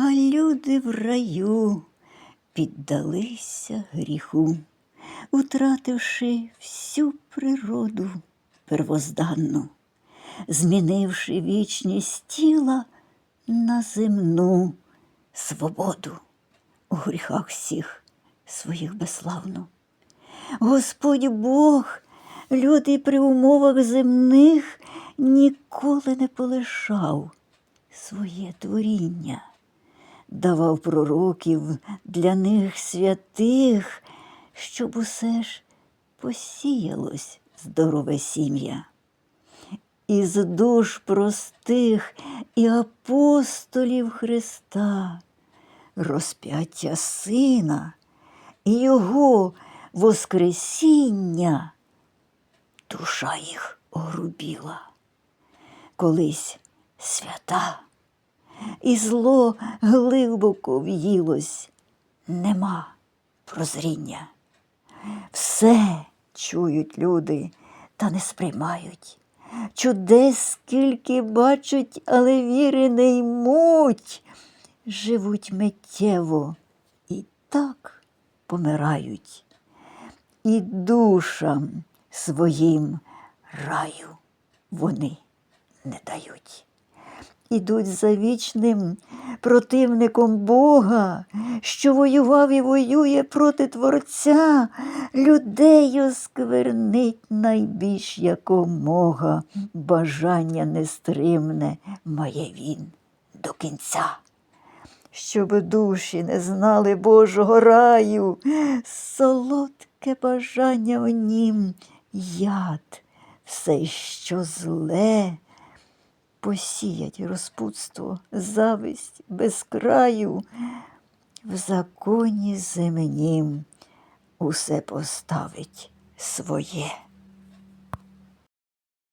А люди в раю піддалися гріху, утративши всю природу первозданну, змінивши вічність тіла на земну свободу у гріхах всіх своїх безславну. Господь Бог, люди при умовах земних ніколи не полишав своє творіння, давав пророків для них святих, щоб усе ж посіялось здорове сім'я. Із душ простих і апостолів Христа, розп'яття Сина і Його Воскресіння душа їх огрубіла. Колись свята, і зло глибоко в'їлось, нема прозріння. Все чують люди та не сприймають. Чудес скільки бачать, але віри не ймуть. Живуть миттєво і так помирають. І душам своїм раю вони не дають. Ідуть за вічним противником Бога, що воював і воює проти Творця, людей осквернить найбільш якомога, бажання нестримне має він до кінця. Щоб душі не знали Божого раю, солодке бажання в нім яд, все, що зле посіять розпутство, зависть без краю, в законі земнім усе поставить своє.